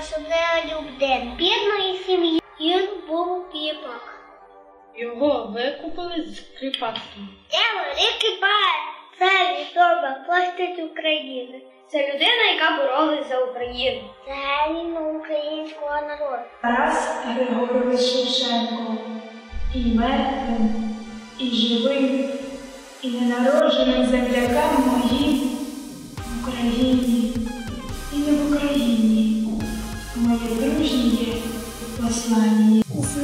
особливо людина. Бідної сім'ї він був піпак. Його викупили з кріпацтва. Це великий пан. Це відома пластить України. Це людина, яка боролась за Україну. Це геній українського народу. Тарас Григорович Шевченко, і мертвим, і живим, і ненародженим землякам моїм Україні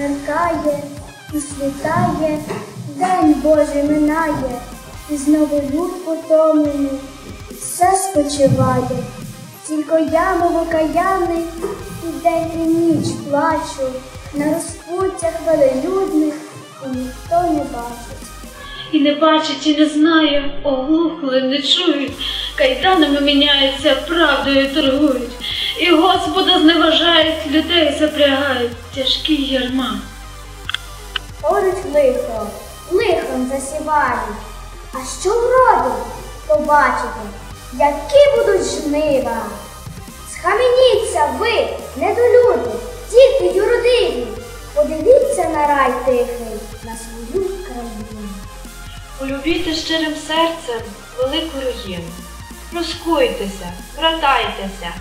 смеркає, і світає, день Божий минає, і знову люд потомлений, все спочиває. Тільки я, мов окаянний, і день і ніч плачу, на розпуттях велелюдних, і ніхто не бачить. І не бачить, і не знає, оглухли, не чують, кайданами міняються, правдою торгують. І Господа зневажають, людей запрягають, тяжкі ярма. Поруч лихо, лихом засівають. А що вродить? Побачите, які будуть жнива. Схаменіться ви, недолюди, діти юродиві, подивіться на рай тихий, на свою країну. Полюбіте щирим серцем велику руїну. Розкуйтеся, братайтеся,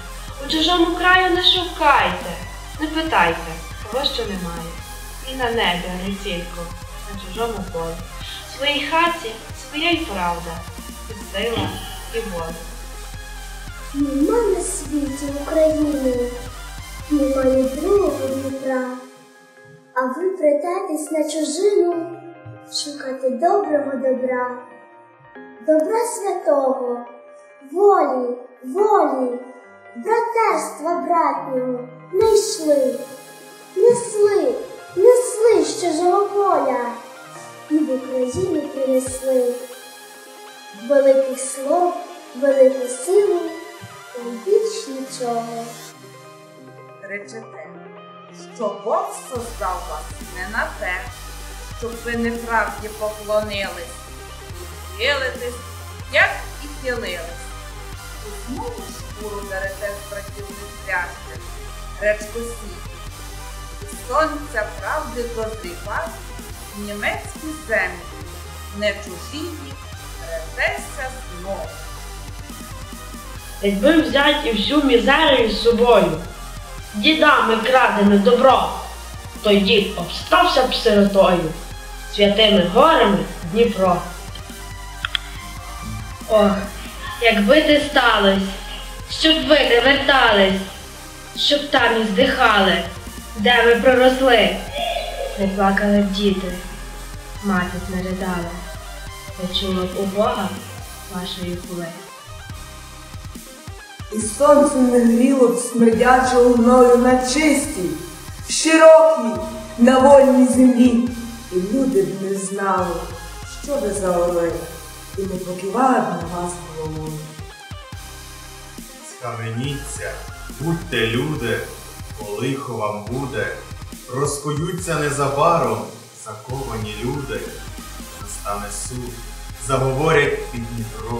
у чужому краю не шукайте, не питайте, кого що немає. І на небі, тільки на чужому полі. В своїй хаті своя й правда, і сила, і воля. Нема на світі України, немає другого Дніпра, а ви притетесь на чужину шукати доброго добра, добра святого, волі, волі, братерства братнього не йшли, несли, несли з чужого поля і в Україну принесли великих слов, велику силу і більш нічого. Речете, що Бог создав вас не на те, щоб ви неправді поклонились, хилитесь, як і хилились. І знову шкуру з братів незрячих, речку світу. Сонця правди дозрівав в німецькі землі, не чужії, ретеся знову. Якби взять і всю мізерію з собою, дідами крадене добро, той дід обстався б сиротою, святими горами Дніпро. Ох, якби ти сталось, щоб ви не вертались, щоб там і здихали, де ви проросли, не плакали б діти, мати б не ридала, не чула б у Бога вашої хули. І сонце не гріло б смердячого мною на чистій, широкій, на вольній землі. І люди б не знали, що ви за орли, і не покивали б на вас головою. Схаменіться, будьте люди, бо лихо вам буде, розкуються незабаром заковані люди, настане суд, заговорять під Дніпро,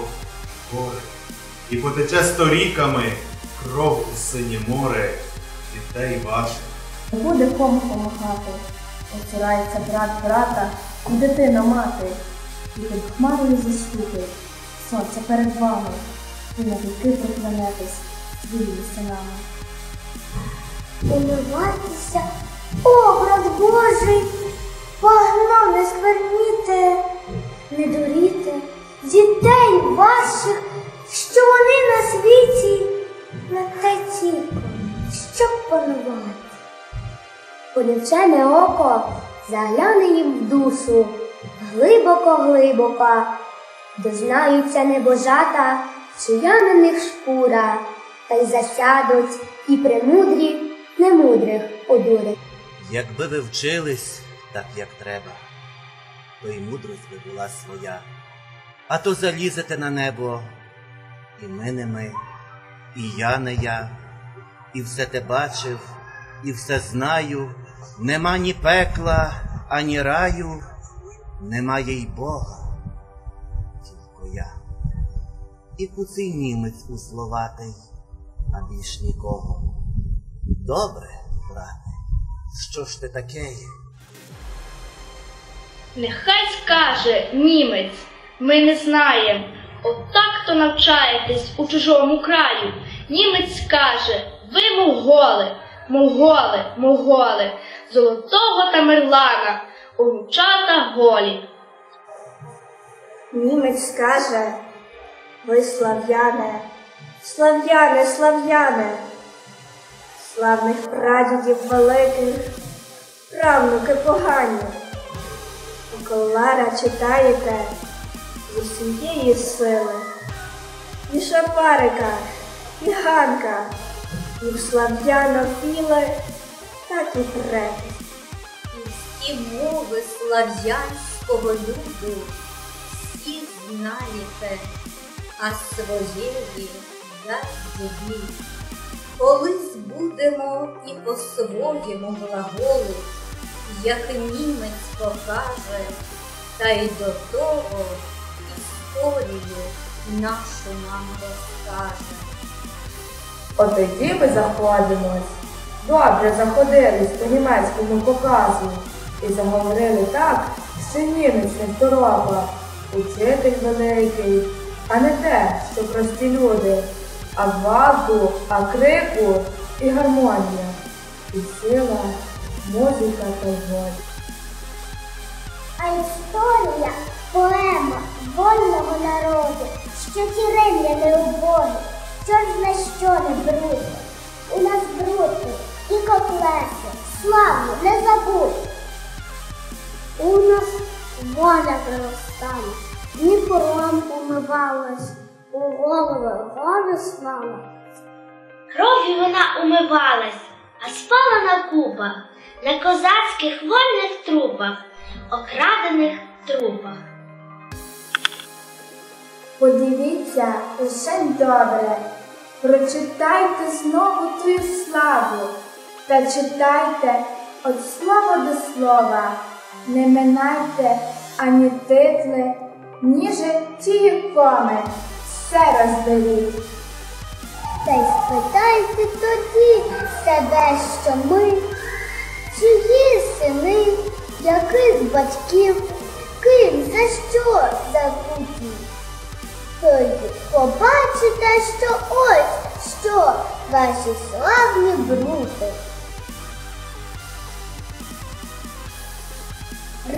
гори, і потече сторіками кров у синє море, дітей ваших. Не буде кому помагати, оцирається брат брата і дитина мати, і під хмарою заступить сонце перед вами, і на віки проклянетесь своїми синами. Умивайтеся, образ Божий, погнав не скверніте, не дуріте. Дітей ваших, що вони на світі, те тільки, щоб панувати. Полівчене око загляне їм в душу, глибоко-глибоко, дознаються небожата, чия на них шкура, та й засядуть і премудрі немудрих одурять. Якби ви вчились так, як треба, то й мудрость би була своя. А то залізете на небо, і ми не ми, і я не я, і все те бачив, і все знаю, нема ні пекла, ані раю, немає й Бога, тільки я. І куций німець условатий, а більш нікого. Добре, брате, що ж ти таке? Нехай скаже німець, ми не знаєм. Отак то навчаєтесь у чужому краю. Німець скаже, ви монголи, монголи, монголи, золотого Тамерлана, онучата голі. Німець скаже, ви слав'яне, слав'яне, слав'яне, славних прадідів великих, правнуки погані. Колара читаєте з усієї сили. І Шапарика, і Ганка, і в слав'янофіли, так і прекість. Всі мови слав'янського люду всі знаєте, а своєї як собі. Колись будемо і по-своєму глаголить, як німець покаже, та й до того історію нашу нам розкаже. От тоді ми заходимось. Добре заходились по німецькому показу і заговорили так, що німець не второпа. Учитель великий, а не те, що прості люди, а ваду, а крику і гармонія, і сила, музика та воля. А історія поема вольного народу, що ті римляни убоги, чорт зна що не брудно. У нас брудки і котлети, славно, не забудь. У нас воля виростала, Дніпром умивалась, у голови гори слава. Кров'ю вона умивалась, а спала на купах, на козацьких вольних трупах, окрадених трупах. Подивіться лише добре, прочитайте знову ту славу, та читайте від слова до слова, не минайте ані титли, ні житті коми, все розберіть. Та й спитайте тоді себе, що ми, чиї сини, яких батьків, ким, за що закуті. Тоді побачите, що ось що ваші славні брути.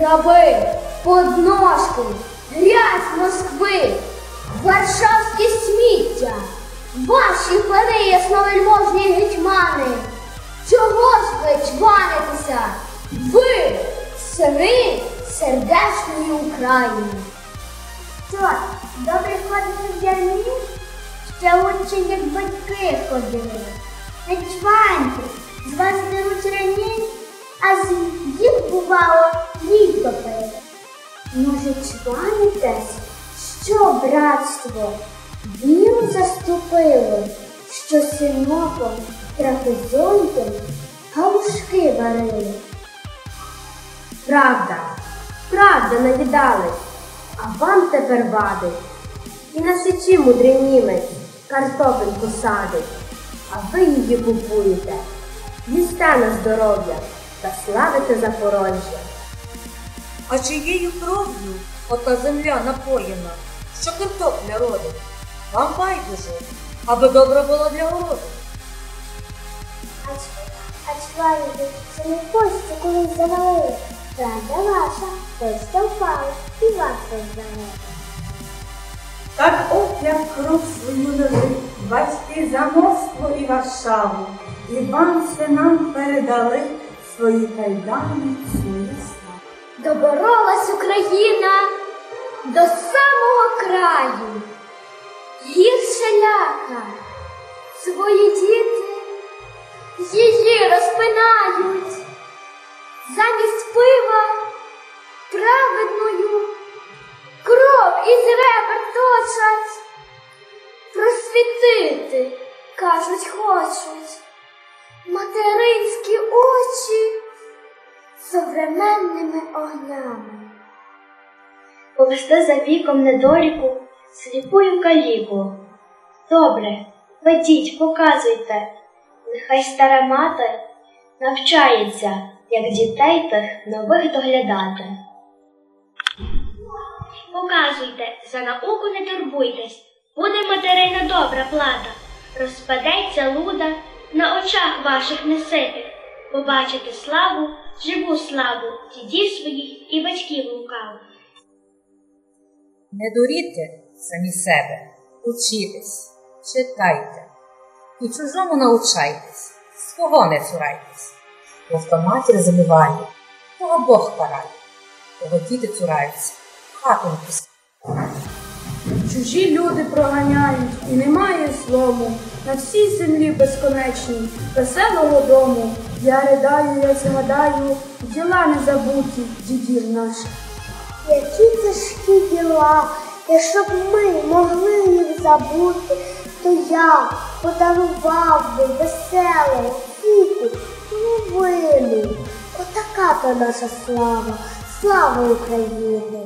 Раби, подножки, грязь Москви, Варшавське сміття, ваші пани ясновельможні гетьмани. Чого ж ви чванитеся? Ви, сини сердечної України. Що, добре ходити в ярмі? Ще лучше, як батьки ходили. Не чваньте, з вас беруть рані, а з їх бувало літо пили. Може, чванитесь, що братство віру заступило, що синоком трапезоньком галушки варили. Правда, правда навідались, а вам тепер вадить. І на сечі мудрий німець картопельку садить, а ви її купуєте. Їсте на здоров'я та славите Запорожжя. А чиєю кров'ю ота земля напоєна, що картопля родить? Вам байдуже, аби добре було для городу. А, ч- а чвари, це не кості колись завалили. Правда ваша, костя впала і вас роздали. Так от як кров свою дали, батьки за Москву і Варшаву, і вам синам передали свої кайдани, свої. Доборолась Україна до самого краю. Гірше ляка, свої діти її розпинають. Замість пива праведною кров із ребер точать. Просвітити, кажуть, хочуть. Материнські очі современними огнями. Повести за віком недоліку сліпую каліку. Добре, ведіть, показуйте, Нехай стара мати навчається, як дітей тих нових доглядати. Показуйте, за науку не турбуйтесь, буде материна добра плата. Розпадеться луда, на очах ваших не сити. Побачите славу, живу славу, дідів своїх і батьків лукавих. Не дуріте самі себе, учітесь, читайте і чужому научайтесь, свого не цурайтесь. Бо хто матір забиває, того Бог карає, кого діти цураються, хату не пускають. Чужі люди проганяють, і немає слому на всій землі безконечній, веселого дому. Я ридаю, я згадаю, діла незабуті дідів наших. Які тяжкі діла, і щоб ми могли їх забути, то я подарував би веселого віку новину. Отака то наша слава, слава України.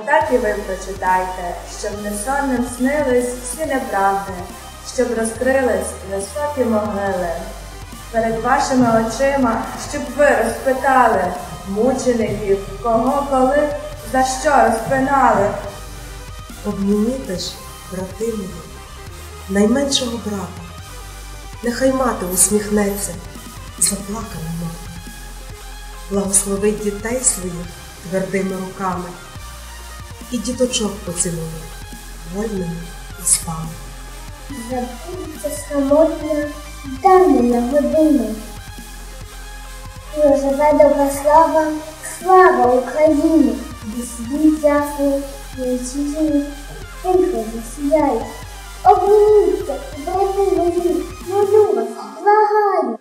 Отак і ви прочитайте, щоб несонним снились всі неправди, щоб розкрились високі могили. Перед вашими очима, щоб ви розпитали мучеників, кого коли, за що розпинали. Обніміте ж, брати найменшого брата. Нехай мати усміхнеться, заплакана мати. Благословить дітей своїх твердими руками і діточок поцілує, вольним і спав. Забудеться самотня давнина година. Проживе добра слава, слава Україні, де сидіть ясний, неочічені, тихо засіяє. Обмініться, брати мені, молю вас, благаю.